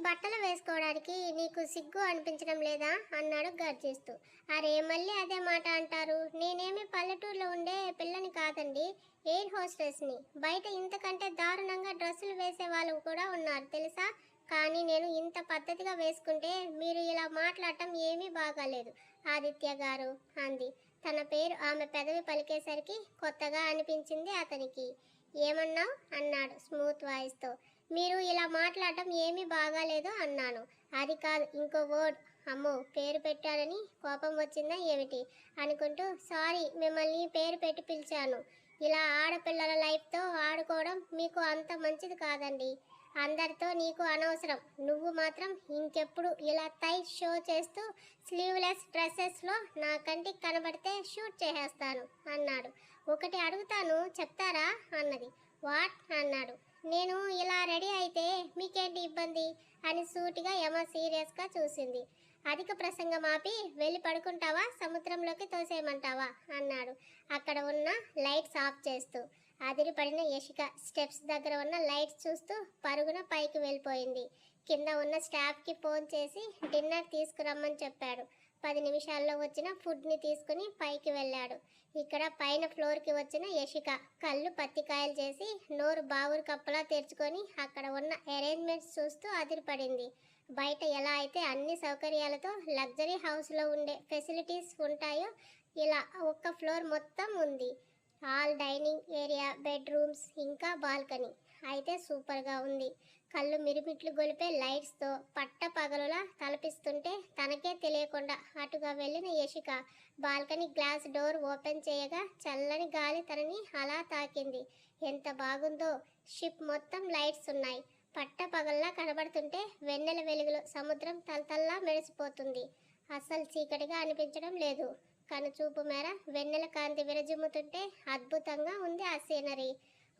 బట్టలు వేసుకోవడానికి నీకు సిగ్గు అనిపించడం లేదా? అన్నాడు గర్జిస్తూ. అరే మళ్ళీ అదే మాట అంటారు. నేనేమి పల్లెటూరులో ఉండే పిల్లని కాదండి ఎయిర్ హోస్టెస్ని. బయట ఇంతకంటే దారుణంగా డ్రెస్సులు వేసే వాళ్ళు కూడా ఉన్నారు తెలుసా? కానీ నేను ఇంత పద్ధతిగా వేసుకుంటే మీరు ఇలా మాట్లాడటం ఏమీ బాగాలేదు ఆదిత్య గారు అంది. తన పేరు ఆమె పెదవి పలికేసరికి కొత్తగా అనిపించింది అతనికి. ఏమన్నావు? అన్నాడు స్మూత్ వాయిస్తో. మీరు ఇలా మాట్లాడటం ఏమీ బాగాలేదు అన్నాను. అది కాదు ఇంకో వర్డ్. అమ్మో పేరు పెట్టానని కోపం వచ్చిందా ఏమిటి? అనుకుంటూ సారీ మిమ్మల్ని పేరు పెట్టి పిలిచాను. ఇలా ఆడపిల్లల లైఫ్తో ఆడుకోవడం మీకు అంత మంచిది కాదండి. అందరితో నీకు అనవసరం. నువ్వు మాత్రం ఇంకెప్పుడు ఇలా టై షో చేస్తూ స్లీవ్లెస్ డ్రెస్సెస్లో నా కంటికి కనబడితే షూట్ చేసేస్తాను అన్నాడు. ఒకటి అడుగుతాను చెప్తారా? అన్నది. వాట్? అన్నాడు. నేను ఇలా రెడీ అయితే మీకేంటి ఇబ్బంది? అని సూటిగా యమ సీరియస్గా చూసింది. అధిక ప్రసంగం ఆపి వెళ్ళి పడుకుంటావా? సముద్రంలోకి తోసేయమంటావా? అన్నాడు. అక్కడ ఉన్న లైట్స్ ఆఫ్ చేస్తూ. అదిరిపడిన యశిక స్టెప్స్ దగ్గర ఉన్న లైట్స్ చూస్తూ పరుగున పైకి వెళ్ళిపోయింది. కింద ఉన్న స్టాఫ్కి ఫోన్ చేసి డిన్నర్ తీసుకురమ్మని చెప్పాడు. పది నిమిషాల్లో వచ్చిన ఫుడ్ని తీసుకుని పైకి వెళ్ళాడు. ఇక్కడ పైన ఫ్లోర్కి వచ్చిన యశిక కళ్ళు పత్తికాయలు చేసి నోరు బావురు కప్పలా తెరుచుకొని అక్కడ ఉన్న అరేంజ్మెంట్స్ చూస్తూ అదిరిపడింది. బయట ఎలా అయితే అన్ని సౌకర్యాలతో లగ్జరీ హౌస్లో ఉండే ఫెసిలిటీస్ ఉంటాయో ఇలా ఒక్క ఫ్లోర్ మొత్తం ఉంది. హాల్ డైనింగ్ ఏరియా బెడ్రూమ్స్ ఇంకా బాల్కనీ. అయితే సూపర్గా ఉంది. కళ్ళు మిరిమిట్లు గొలిపే లైట్స్తో పట్ట పగలులా తలపిస్తుంటే తనకే తెలియకుండా అటుగా వెళ్ళిన Yashika balcony glass door open చేయగా చల్లని గాలి తనని అలా తాకింది. ఎంత బాగుందో షిప్ మొత్తం లైట్స్ ఉన్నాయి. పట్ట పగల్లా కనబడుతుంటే వెన్నెల వెలుగులో సముద్రం తలతల్లా మెరిసిపోతుంది. అస్సలు చీకటిగా అనిపించడం లేదు. కనుచూపు మేర వెన్నెల కాంతి విరజిమ్ముతుంటే అద్భుతంగా ఉంది ఆ సీనరీ.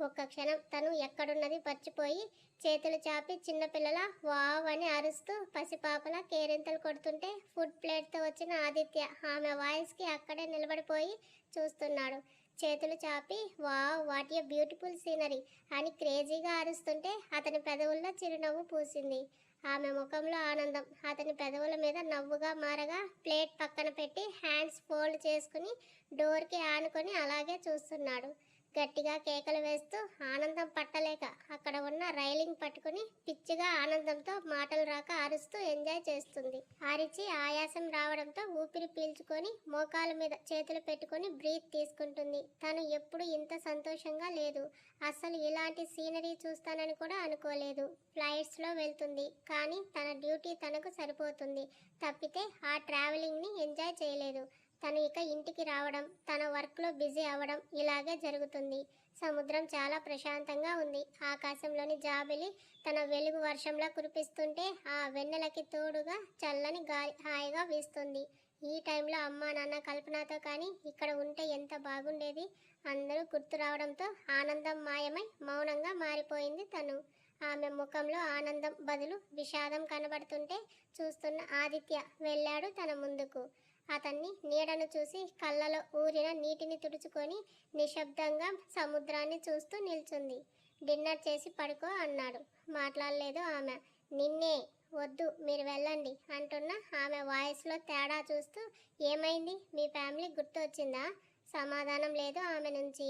ఒక్క క్షణం తను ఎక్కడున్నది మర్చిపోయి చేతులు చాపి చిన్నపిల్లల వావ్ అని అరుస్తూ పసిపాపల కేరింతలు కొడుతుంటే ఫుడ్ ప్లేట్తో వచ్చిన ఆదిత్య ఆమె వాయిస్కి అక్కడే నిలబడిపోయి చూస్తున్నాడు. చేతులు చాపి wow what a beautiful scenery అని క్రేజీగా అరుస్తుంటే అతని పెదవుల్లో చిరునవ్వు పూసింది. ఆమె ముఖంలో ఆనందం. అతని పెదవుల మీద నవ్వుగా మారగా ప్లేట్ పక్కన పెట్టి హ్యాండ్స్ ఫోల్డ్ చేసుకుని డోర్కి ఆనుకొని అలాగే చూస్తున్నాడు. గట్టిగా కేకలు వేస్తూ ఆనందం పట్టలేక అక్కడ ఉన్న రైలింగ్ పట్టుకుని పిచ్చిగా ఆనందంతో మాటలు రాక అరుస్తూ ఎంజాయ్ చేస్తుంది. అరిచి ఆయాసం రావడంతో ఊపిరి పీల్చుకొని మోకాల మీద చేతులు పెట్టుకొని బ్రీత్ తీసుకుంటుంది. తను ఎప్పుడు ఇంత సంతోషంగా లేదు. అస్సలు ఇలాంటి సీనరీ చూస్తానని కూడా అనుకోలేదు. ఫ్లైట్స్లో వెళ్తుంది. కానీ తన డ్యూటీ తనకు సరిపోతుంది. తప్పితే ఆ ట్రావెలింగ్ని ఎంజాయ్ చేయలేదు. తను ఇక ఇంటికి రావడం తన వర్క్లో బిజీ అవ్వడం ఇలాగే జరుగుతుంది. సముద్రం చాలా ప్రశాంతంగా ఉంది. ఆకాశంలోని జాబిలి తన వెలుగు వర్షంలా కురిపిస్తుంటే ఆ వెన్నెలకి తోడుగా చల్లని గాలి హాయిగా వీస్తుంది. ఈ టైంలో అమ్మ నాన్న కల్పనతో కానీ ఇక్కడ ఉంటే ఎంత బాగుండేది? అందరూ గుర్తు రావడంతో ఆనందం మాయమై మౌనంగా మారిపోయింది తను. ఆమె ముఖంలో ఆనందం బదులు విషాదం కనబడుతుంటే చూస్తున్న ఆదిత్య వెళ్ళాడు తన ముందుకు. అతన్ని నీడను చూసి కళ్ళలో ఊరిన నీటిని తుడుచుకొని నిశ్శబ్దంగా సముద్రాన్ని చూస్తూ నిల్చుంది. డిన్నర్ చేసి పడుకో అన్నాడు. మాట్లాడలేదు ఆమె. నిన్నే వద్దు మీరు వెళ్ళండి అంటున్న ఆమె వాయిస్లో తేడా చూస్తూ ఏమైంది? మీ ఫ్యామిలీ గుర్తు వచ్చిందా సమాధానం లేదు ఆమె నుంచి.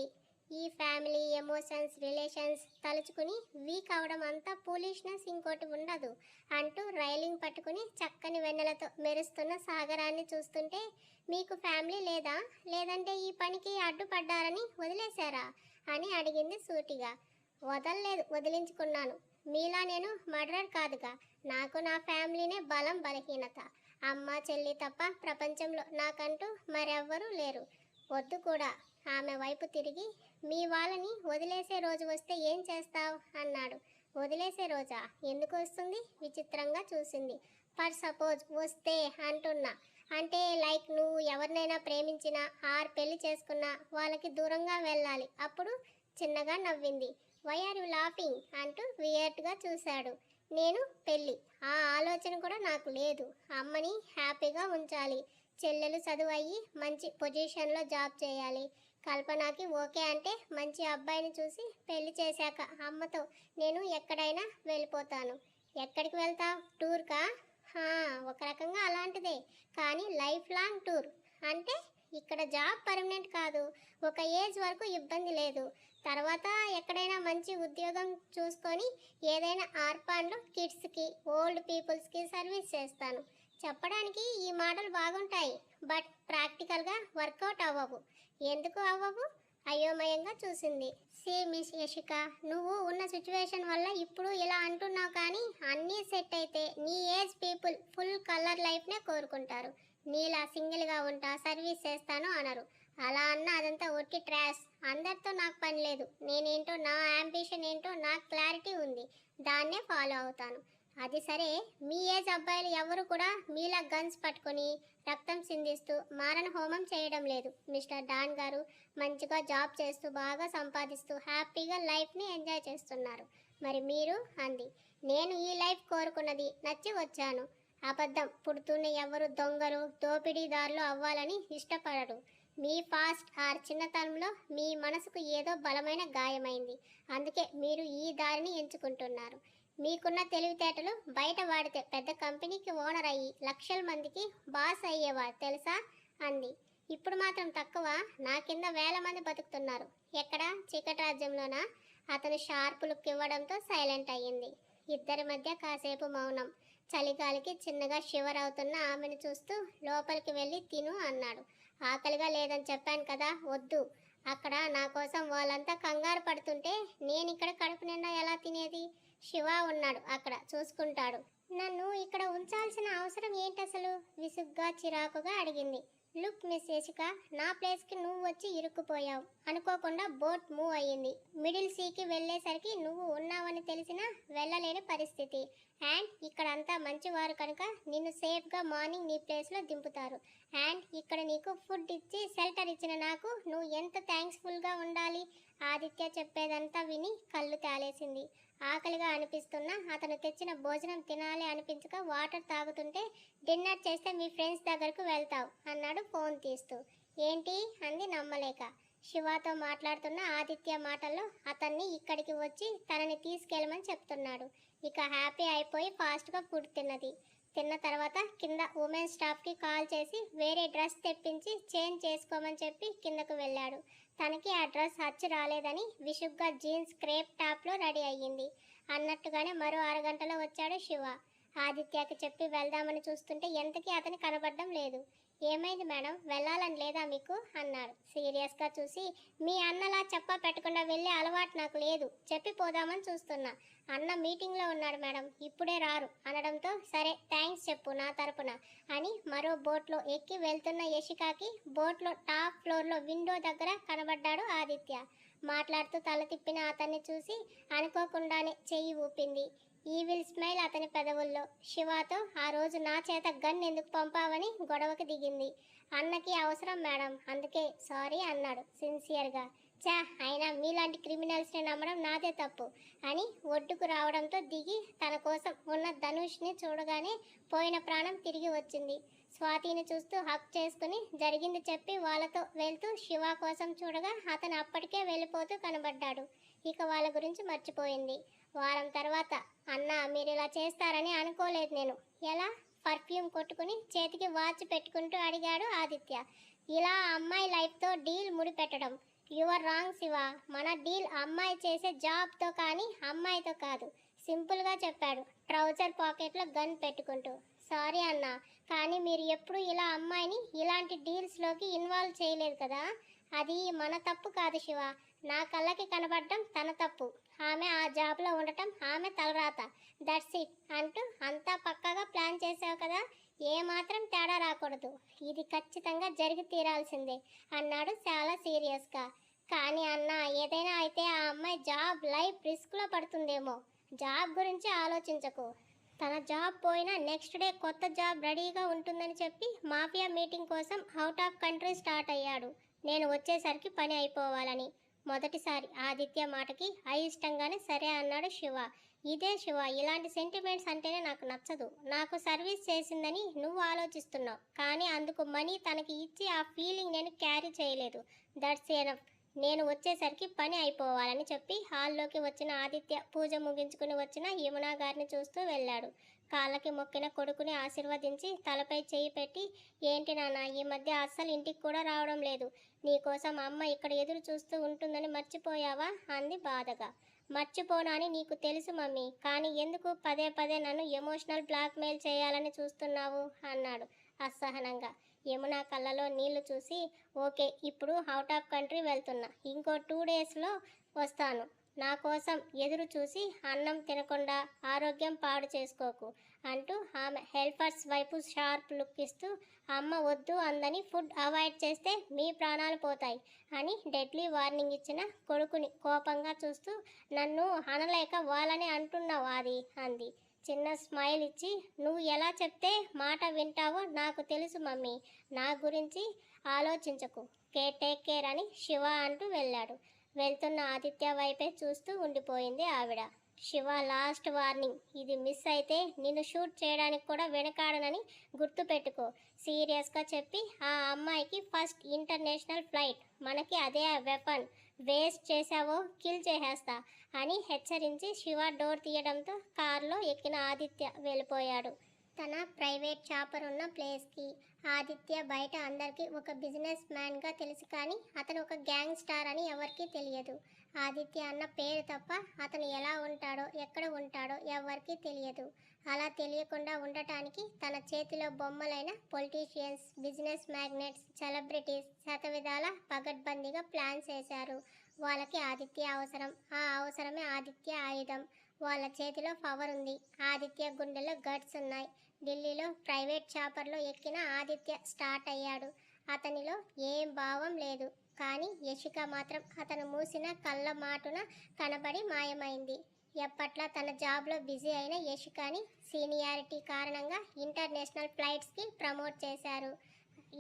ఈ ఫ్యామిలీ ఎమోషన్స్ రిలేషన్స్ తలుచుకుని వీక్ అవడం అంతా పూలిష్నెస్ ఇంకోటి ఉండదు అంటూ రైలింగ్ పట్టుకుని చక్కని వెన్నెలతో మెరుస్తున్న సాగరాన్ని చూస్తుంటే మీకు ఫ్యామిలీ లేదా? లేదంటే ఈ పనికి అడ్డుపడ్డారని వదిలేశారా? అని అడిగింది సూటిగా. వదలలేదు వదిలించుకున్నాను. మీలా నేను మర్డర్ కాదుగా. నాకు నా ఫ్యామిలీనే బలం బలహీనత. అమ్మ చెల్లి తప్ప ప్రపంచంలో నాకంటూ మరెవ్వరూ లేరు. వద్దు కూడా. ఆమె వైపు తిరిగి మీ వాళ్ళని వదిలేసే రోజు వస్తే ఏం చేస్తావు? అన్నాడు. వదిలేసే రోజా? ఎందుకు వస్తుంది? విచిత్రంగా చూసింది. ఫర్ సపోజ్ వస్తే అంటున్నా. అంటే లైక్ నువ్వు ఎవరినైనా ప్రేమించినా ఆర్ పెళ్ళి చేసుకున్నా వాళ్ళకి దూరంగా వెళ్ళాలి. అప్పుడు చిన్నగా నవ్వింది. Why are you laughing? అంటూ వియర్ట్గా చూశాడు. నేను పెళ్ళి. ఆ ఆలోచన కూడా నాకు లేదు. అమ్మని హ్యాపీగా ఉంచాలి. చెల్లెలు చదువు అయ్యి మంచి పొజిషన్లో జాబ్ చేయాలి. కల్పనకి ఓకే అంటే మంచి అబ్బాయిని చూసి పెళ్ళి చేశాక అమ్మతో నేను ఎక్కడైనా వెళ్ళిపోతాను. ఎక్కడికి వెళ్తావు? టూర్కా ఒక రకంగా అలాంటిదే. కానీ లైఫ్ లాంగ్ టూర్. అంటే ఇక్కడ జాబ్ పర్మనెంట్ కాదు. ఒక ఏజ్ వరకు ఇబ్బంది లేదు. తర్వాత ఎక్కడైనా మంచి ఉద్యోగం చూసుకొని ఏదైనా ఆర్పాన్లు కిడ్స్కి ఓల్డ్ పీపుల్స్కి సర్వీస్ చేస్తాను. చెప్పడానికి ఈ మాటలు బాగుంటాయి. బట్ ప్రాక్టికల్గా వర్కౌట్ అవ్వవు. ఎందుకు అవ్వవు? అయోమయంగా చూసింది. సి మిస్ యశిక నువ్వు ఉన్న సిచ్యువేషన్ వల్ల ఇప్పుడు ఇలా అంటున్నావు కానీ అన్నీ సెట్ అయితే నీ ఏజ్ పీపుల్ ఫుల్ కలర్ లైఫ్నే కోరుకుంటారు. నీలా సింగిల్గా ఉంటా సర్వీస్ చేస్తాను అనరు. అలా అన్న అదంతా ఒట్టి ట్రాష్. అందరితో నాకు పని లేదు. నేనేంటో నా అంబిషన్ ఏంటో నాకు క్లారిటీ ఉంది. దాన్నే ఫాలో అవుతాను. అది సరే మీ ఏజ్ అబ్బాయిలు ఎవరు కూడా మీలా గన్స్ పట్టుకొని రక్తం సింధిస్తూ మారణ హోమం చేయడం లేదు. మిస్టర్ డాన్ గారు మంచిగా జాబ్ చేస్తూ బాగా సంపాదిస్తూ హ్యాపీగా లైఫ్ని ఎంజాయ్ చేస్తున్నారు. మరి మీరు? అంది. నేను ఈ లైఫ్ కోరుకున్నది నచ్చి వచ్చాను. అబద్ధం. పుడుతున్న ఎవరు దొంగలు దోపిడీదారులు అవ్వాలని ఇష్టపడరు. మీ ఫాస్ట్ ఆర్ చిన్నతనంలో మీ మనసుకు ఏదో బలమైన గాయమైంది. అందుకే మీరు ఈ దారిని ఎంచుకుంటున్నారు. మీకున్న తెలివితేటలు బయట వాడితే పెద్ద కంపెనీకి ఓనర్ అయ్యి లక్షల మందికి బాస్ అయ్యేవా తెలుసా? అంది. ఇప్పుడు మాత్రం తక్కువ. నా కింద వేల మంది బతుకుతున్నారు. ఎక్కడ? చీకటి రాజ్యంలోనా? అతను షార్ప్ లుక్ ఇవ్వడంతో సైలెంట్ అయ్యింది. ఇద్దరి మధ్య కాసేపు మౌనం. చలిగాలికి చిన్నగా షివర్ అవుతున్న ఆమెను చూస్తూ లోపలికి వెళ్ళి తిను అన్నాడు. ఆకలిగా లేదని చెప్పాను కదా వద్దు. అక్కడ నా కోసం వాళ్ళంతా కంగారు పడుతుంటే నేను ఇక్కడ కడుపు నిండా ఎలా తినేది? శివ ఉన్నాడు అక్కడ చూసుకుంటాడు. నన్ను ఇక్కడ ఉంచాల్సిన అవసరం ఏంటసలు? విసుగ్గా చిరాకుగా అడిగింది. లుక్ మిస్ యశిక నా ప్లేస్కి నువ్వు వచ్చి ఇరుక్కుపోయావు. అనుకోకుండా బోట్ మూవ్ అయ్యింది. మిడిల్ సీకి వెళ్ళేసరికి నువ్వు ఉన్నావని తెలిసినా వెళ్ళలేని పరిస్థితి. అండ్ ఇక్కడ అంతా మంచివారు కనుక నిన్ను సేఫ్గా మార్నింగ్ నీ ప్లేస్లో దింపుతారు. అండ్ ఇక్కడ నీకు ఫుడ్ ఇచ్చి షెల్టర్ ఇచ్చిన నాకు నువ్వు ఎంత థ్యాంక్స్ఫుల్గా ఉండాలి? ఆదిత్య చెప్పేదంతా విని కళ్ళు తాలేసింది. ఆకలిగా అనిపిస్తున్నా అతను తెచ్చిన భోజనం తినాలి అనిపించక వాటర్ తాగుతుంటే డిన్నర్ చేస్తే మీ ఫ్రెండ్స్ దగ్గరకు వెళ్తావు అన్నాడు ఫోన్ తీస్తూ. ఏంటి? అంది నమ్మలేక. శివాతో మాట్లాడుతున్న ఆదిత్య మాటల్లో అతన్ని ఇక్కడికి వచ్చి తనని తీసుకెళ్ళమని చెప్తున్నాడు. ఇక హ్యాపీ అయిపోయి ఫాస్ట్గా ఫుడ్ తిన్నది. తిన్న తర్వాత కింద ఉమెన్ స్టాఫ్కి కాల్ చేసి వేరే డ్రెస్ తెప్పించి చేంజ్ చేసుకోమని చెప్పి కిందకు వెళ్ళాడు. తనకి ఆ డ్రెస్ అచ్చు రాలేదని విసుగ్గా జీన్స్ క్రేప్ టాప్లో రెడీ అయ్యింది. అన్నట్టుగానే మరో అరగంటలో వచ్చాడు శివ. ఆదిత్యకి చెప్పి వెళ్దామని చూస్తుంటే ఎంతకీ అతని కనబడడం లేదు. ఏమైంది మేడం? వెళ్ళాలని లేదా మీకు? అన్నాడు సీరియస్గా చూసి మీ అన్నలా చెప్ప పెట్టకుండా వెళ్ళే అలవాటు నాకు లేదు. చెప్పి పోదామని చూస్తున్నా. అన్న మీటింగ్లో ఉన్నాడు మేడం. ఇప్పుడే రారు. అనడంతో సరే థ్యాంక్స్ చెప్పు నా తరపున అని మరో బోట్లో ఎక్కి వెళ్తున్న యశికాకి బోట్లో టాప్ ఫ్లోర్లో విండో దగ్గర కనబడ్డాడు ఆదిత్య. మాట్లాడుతూ తల తిప్పిన అతన్ని చూసి అనుకోకుండానే చెయ్యి ఊపింది. ఈవిల్ స్మైల్ అతని పెదవుల్లో. శివాతో ఆ రోజు నా చేత గన్ ఎందుకు పంపావని గొడవకి దిగింది. అన్నకి అవసరం మేడం. అందుకే సారీ అన్నాడు సిన్సియర్గా. చా అయినా మీలాంటి క్రిమినల్స్ని నమ్మడం నాదే తప్పు అని ఒడ్డుకు రావడంతో దిగి తన కోసం ఉన్న ధనుష్ని చూడగానే పోయిన ప్రాణం తిరిగి వచ్చింది. స్వాతిని చూస్తూ హక్ చేసుకుని జరిగింది చెప్పి వాళ్ళతో వెళ్తూ శివ కోసం చూడగా అతను అప్పటికే వెళ్ళిపోతూ కనబడ్డాడు. ఇక వాళ్ళ గురించి మర్చిపోయింది. వారం తర్వాత. అన్న మీరు ఇలా చేస్తారని అనుకోలేదు నేను. ఎలా? పర్ఫ్యూమ్ కొట్టుకుని చేతికి వాచ్ పెట్టుకుంటూ అడిగాడు ఆదిత్య. ఇలా అమ్మాయి లైఫ్తో డీల్ ముడిపెట్టడం. Your wrong Shiva. మన డీల్ అమ్మాయి చేసే జాబ్తో కానీ అమ్మాయితో కాదు. సింపుల్గా చెప్పాడు. ట్రౌజర్ పాకెట్లో గన్ పెట్టుకుంటూ. సారీ అన్న కానీ మీరు ఎప్పుడు ఇలా అమ్మాయిని ఇలాంటి డీల్స్లోకి ఇన్వాల్వ్ చేయలేదు కదా? అది మన తప్పు కాదు శివ. నా కళ్ళకి కనబడడం తన తప్పు. ఆమె ఆ జాబ్లో ఉండటం ఆమె తలరాత. దట్స్ ఇట్ అంటూ అంతా పక్కగా ప్లాన్ చేసావు కదా ఏమాత్రం తేడా రాకూడదు. ఇది ఖచ్చితంగా జరిగి తీరాల్సిందే అన్నాడు చాలా సీరియస్గా. కానీ అన్న ఏదైనా అయితే ఆ అమ్మాయి జాబ్ లైఫ్ రిస్క్లో పడుతుందేమో. జాబ్ గురించి ఆలోచించకు. తన జాబ్ పోయినా నెక్స్ట్ డే కొత్త జాబ్ రెడీగా ఉంటుందని చెప్పి మాఫియా మీటింగ్ కోసం అవుట్ ఆఫ్ కంట్రీ స్టార్ట్ అయ్యాడు. నేను వచ్చేసరికి పని అయిపోవాలని. మొదటిసారి ఆదిత్య మాటకి అయిష్టంగానే సరే అన్నాడు శివ. ఇదే శివ ఇలాంటి సెంటిమెంట్స్ అంటేనే నాకు నచ్చదు. నాకు సర్వీస్ చేసిందని నువ్వు ఆలోచిస్తున్నావు. కానీ అందుకు మనీ తనకి ఇచ్చి ఆ ఫీలింగ్ నేను క్యారీ చేయలేదు. దట్స్ ఎనఫ్ నేను వచ్చేసరికి పని అయిపోవాలని చెప్పి హాల్లోకి వచ్చిన ఆదిత్య పూజ ముగించుకుని వచ్చిన యమునా గారిని చూస్తూ వెళ్ళాడు. కాళ్ళకి మొక్కిన కొడుకుని ఆశీర్వదించి తలపై చేయి పెట్టి ఏంటి నాన్న ఈ మధ్య అస్సలు ఇంటికి కూడా రావడం లేదు. నీకోసం అమ్మ ఇక్కడ ఎదురు చూస్తూ ఉంటుందని మర్చిపోయావా? అంది బాధగా. మర్చిపోను అని నీకు తెలుసు మమ్మీ కానీ ఎందుకు పదే పదే నన్ను ఎమోషనల్ బ్లాక్మెయిల్ చేయాలని చూస్తున్నావు? అన్నాడు అసహనంగా. యమున కళ్ళలో నీళ్ళు చూసి ఓకే ఇప్పుడు అవుట్ ఆఫ్ కంట్రీ వెళ్తున్నా. ఇంకో టూ డేస్లో వస్తాను. నా కోసం ఎదురు చూసి అన్నం తినకుండా ఆరోగ్యం పాడు చేసుకోకు అంటూ ఆమె హెల్పర్స్ వైపు షార్ప్ లుక్ ఇస్తూ అమ్మ వద్దు అందని ఫుడ్ అవాయిడ్ చేస్తే మీ ప్రాణాలు పోతాయి అని డెడ్లీ వార్నింగ్ ఇచ్చిన కొడుకుని కోపంగా చూస్తూ నన్ను అనలేక వాళ్ళని అంటున్నావు అది అంది. చిన్న స్మైల్ ఇచ్చి నువ్వు ఎలా చెప్తే మాట వింటావో నాకు తెలుసు మమ్మీ. నా గురించి ఆలోచించకు. కే టేక్ కేర్ అని శివ అంటూ వెళ్ళాడు. వెళ్తున్న ఆదిత్య వైపే చూస్తూ ఉండిపోయింది ఆవిడ. Shiva last warning. ఇది మిస్ అయితే నిన్ను షూట్ చేయడానికి కూడా వెనకాడనని గుర్తుపెట్టుకో. సీరియస్గా చెప్పి ఆ అమ్మాయికి ఫస్ట్ ఇంటర్నేషనల్ ఫ్లైట్. మనకి అదే వెపన్. వేస్ట్ చేసావో కిల్ చేసేస్తా అని హెచ్చరించి శివ డోర్ తీయడంతో కారులో ఎక్కిన ఆదిత్య వెళ్ళిపోయాడు. తన ప్రైవేట్ చాపర్ ఉన్న ప్లేస్కి. ఆదిత్య బయట అందరికీ ఒక బిజినెస్ మ్యాన్గా తెలుసు కానీ అతను ఒక గ్యాంగ్ స్టార్ అని ఎవరికీ తెలియదు. ఆదిత్య అన్న పేరు తప్ప అతను ఎలా ఉంటాడో ఎక్కడ ఉంటాడో ఎవరికీ తెలియదు. అలా తెలియకుండా ఉండటానికి తన చేతిలో బొమ్మలైన పొలిటీషియన్స్ బిజినెస్ మ్యాగ్నెట్స్ సెలబ్రిటీస్ శతవిధాల పగడ్బందీగా ప్లాన్ చేశారు. వాళ్ళకి ఆదిత్య అవసరం. ఆ అవసరమే ఆదిత్య ఆయుధం. వాళ్ళ చేతిలో పవర్ ఉంది. ఆదిత్య గుండెలో గట్స్ ఉన్నాయి. ఢిల్లీలో ప్రైవేట్ చాపర్లో ఎక్కిన ఆదిత్య స్టార్ట్ అయ్యాడు. అతనిలో ఏం భావం లేదు. కానీ యశిక మాత్రం అతను మూసిన కళ్ళ మాటున కనబడి మాయమైంది. ఎప్పట్లా తన జాబ్లో బిజీ అయిన యశికాని సీనియారిటీ కారణంగా ఇంటర్నేషనల్ ఫ్లైట్స్కి ప్రమోట్ చేశారు.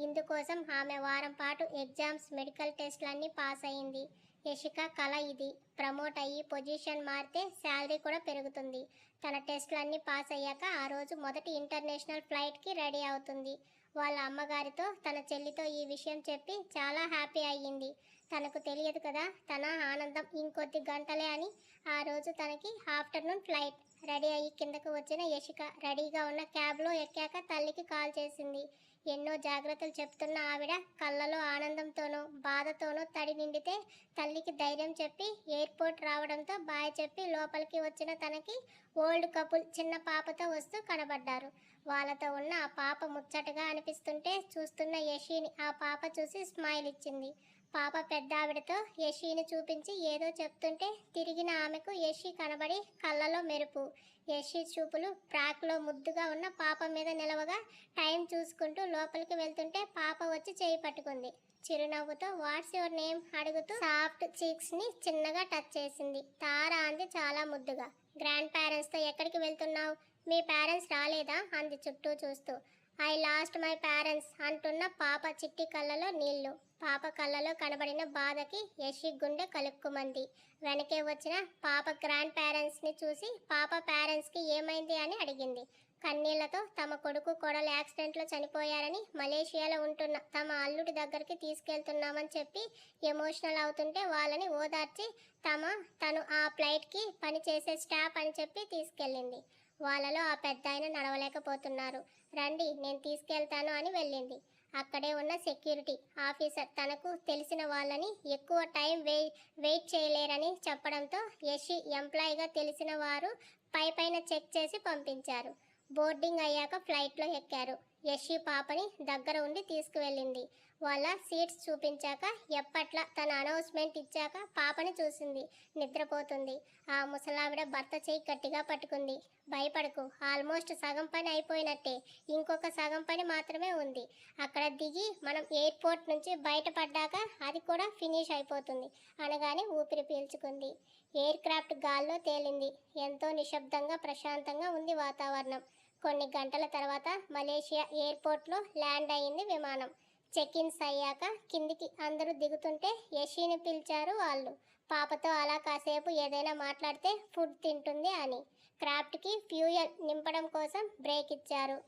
ఇందుకోసం ఆమె వారం పాటు ఎగ్జామ్స్ మెడికల్ టెస్ట్లన్నీ పాస్ అయింది. యశిక కళ ఇది. ప్రమోట్ అయ్యి పొజిషన్ మారితే శాలరీ కూడా పెరుగుతుంది. తన టెస్ట్లన్నీ పాస్ అయ్యాక ఆ రోజు మొదటి ఇంటర్నేషనల్ ఫ్లైట్కి రెడీ అవుతుంది. వాళ్ళ అమ్మగారితో తన చెల్లితో ఈ విషయం చెప్పి చాలా హ్యాపీ అయ్యింది. తనకు తెలియదు కదా తన ఆనందం ఇంకొద్ది గంటలే అని. ఆ రోజు తనకి ఆఫ్టర్నూన్ ఫ్లైట్ రెడీ అయ్యి కిందకు వచ్చిన యశిక రెడీగా ఉన్న క్యాబ్లో ఎక్కాక తల్లికి కాల్ చేసింది. ఎన్నో జాగ్రత్తలు చెప్తున్న ఆవిడ కళ్ళలో ఆనందంతోనో బాధతోనో తడి నిండితే తల్లికి ధైర్యం చెప్పి ఎయిర్పోర్ట్ రావడంతో బాయ్ చెప్పి లోపలికి వచ్చిన తనకి ఓల్డ్ కపుల్ చిన్న పాపతో వస్తూ కనబడ్డారు. వాళ్ళతో ఉన్న ఆ పాప ముచ్చటగా అనిపిస్తుంటే చూస్తున్న యషిని ఆ పాప చూసి స్మైల్ ఇచ్చింది. పాప పెద్ద ఆవిడతో యషిని చూపించి ఏదో చెప్తుంటే తిరిగిన ఆమెకు యషి కనబడి కళ్ళలో మెరుపు. యషి చూపులు ప్రాక్లో ముద్దుగా ఉన్న పాప మీద నిలవగా టైం చూసుకుంటూ లోపలికి వెళ్తుంటే పాప వచ్చి చేయి పట్టుకుంది. చిరునవ్వుతో వాట్స్ యువర్ నేమ్ అడుగుతూ సాఫ్ట్ చీక్స్ని చిన్నగా టచ్ చేసింది. తారా అంది చాలా ముద్దుగా. గ్రాండ్ పేరెంట్స్తో ఎక్కడికి వెళ్తున్నావు? మీ పేరెంట్స్ రాలేదా? అంది చుట్టూ చూస్తూ. ఐ లాస్ట్ మై పేరెంట్స్ అంటున్న పాప చిట్టి కళ్ళలో నీళ్ళు. పాప కళ్ళలో కనబడిన బాధకి యశి గుండె కలుక్కుమంది. వెనకే వచ్చిన పాప గ్రాండ్ పేరెంట్స్ని చూసి పాప పేరెంట్స్కి ఏమైంది అని అడిగింది. కన్నీళ్ళతో తమ కొడుకు కొడలు యాక్సిడెంట్లో చనిపోయారని మలేషియాలో ఉంటున్న తమ అల్లుడి దగ్గరికి తీసుకెళ్తున్నామని చెప్పి ఎమోషనల్ అవుతుంటే వాళ్ళని ఓదార్చి తమ తను ఆ ఫ్లైట్కి పనిచేసే స్టాఫ్ అని చెప్పి తీసుకెళ్ళింది. వాళ్ళలో ఆ పెద్ద ఆయన నడవలేకపోతున్నారు. రండి నేను తీసుకెళ్తాను అని వెళ్ళింది. అక్కడే ఉన్న సెక్యూరిటీ ఆఫీసర్ తనకు తెలిసిన వాళ్ళని ఎక్కువ టైం వెయి వెయిట్ చేయలేరని చెప్పడంతో యషి ఎంప్లాయీగా తెలిసిన వారు పై పైన చెక్ చేసి పంపించారు. బోర్డింగ్ అయ్యాక ఫ్లైట్లో ఎక్కారు. యషి పాపని దగ్గర ఉండి తీసుకువెళ్ళింది. వాళ్ళ సీట్స్ చూపించాక ఎప్పట్లా తన అనౌన్స్మెంట్ ఇచ్చాక పాపని చూసింది. నిద్రపోతుంది. ఆ ముసలావిడ భర్త చేయి గట్టిగా పట్టుకుంది. భయపడకు. ఆల్మోస్ట్ సగం పని అయిపోయినట్టే. ఇంకొక సగం పని మాత్రమే ఉంది. అక్కడ దిగి మనం ఎయిర్పోర్ట్ నుంచి బయటపడ్డాక అది కూడా ఫినిష్ అయిపోతుంది అనగానే ఊపిరి పీల్చుకుంది. ఎయిర్ క్రాఫ్ట్ గాల్లో తేలింది. ఎంతో నిశ్శబ్దంగా ప్రశాంతంగా ఉంది వాతావరణం. కొన్ని గంటల తర్వాత మలేషియా ఎయిర్పోర్ట్లో ల్యాండ్ అయింది విమానం. చెక్ ఇన్స్ అయ్యాక కిందికి అందరూ దిగుతుంటే యషిని పిలిచారు వాళ్ళు. పాపతో అలా కాసేపు ఏదైనా మాట్లాడితే ఫుడ్ తింటుంది అని. క్రాఫ్ట్కి ఫ్యూయల్ నింపడం కోసం బ్రేక్ ఇచ్చారు.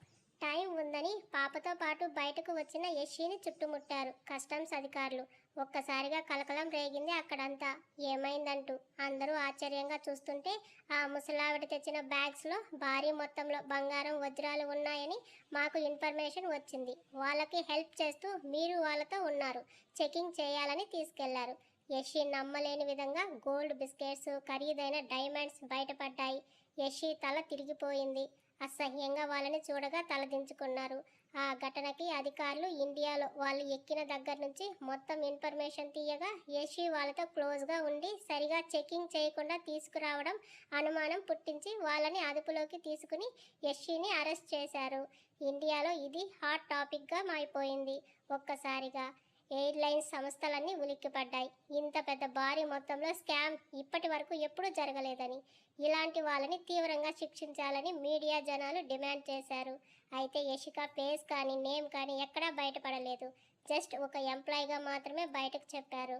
టైం ఉందని పాపతో పాటు బయటకు వచ్చిన యషిని చుట్టుముట్టారు కస్టమ్స్ అధికారులు. ఒక్కసారిగా కలకలం రేగింది అక్కడంతా. ఏమైందంటూ అందరూ ఆశ్చర్యంగా చూస్తుంటే ఆ ముసలావిడ తెచ్చిన బ్యాగ్స్లో భారీ మొత్తంలో బంగారం వజ్రాలు ఉన్నాయని మాకు ఇన్ఫర్మేషన్ వచ్చింది. వాళ్ళకి హెల్ప్ చేస్తూ మీరు వాళ్ళతో ఉన్నారు. చెకింగ్ చేయాలని తీసుకెళ్ళారు. యషి నమ్మలేని విధంగా గోల్డ్ బిస్కెట్స్ ఖరీదైన డైమండ్స్ బయటపడ్డాయి. యషి తల తిరిగిపోయింది. అసహ్యంగా వాళ్ళని చూడగా తలదించుకున్నారు. ఆ ఘటనకి అధికారులు ఇండియాలో వాళ్ళు ఎక్కిన దగ్గర నుంచి మొత్తం ఇన్ఫర్మేషన్ తీయగా యషి వాళ్ళతో క్లోజ్గా ఉండి సరిగా చెకింగ్ చేయకుండా తీసుకురావడం అనుమానం పుట్టించి వాళ్ళని అదుపులోకి తీసుకుని యషిని అరెస్ట్ చేశారు. ఇండియాలో ఇది హాట్ టాపిక్గా మారిపోయింది ఒక్కసారిగా. ఎయిర్లైన్స్ సంస్థలన్నీ ఉలిక్కిపడ్డాయి. ఇంత పెద్ద భారీ మొత్తంలో స్కామ్ ఇప్పటి వరకు ఎప్పుడూ జరగలేదని. ఇలాంటి వాళ్ళని తీవ్రంగా శిక్షించాలని మీడియా జనాలు డిమాండ్ చేశారు. అయితే యశిక ఫేస్ కానీ నేమ్ కానీ ఎక్కడా బయటపడలేదు. జస్ట్ ఒక ఎంప్లాయీగా మాత్రమే బయటకు చెప్పారు.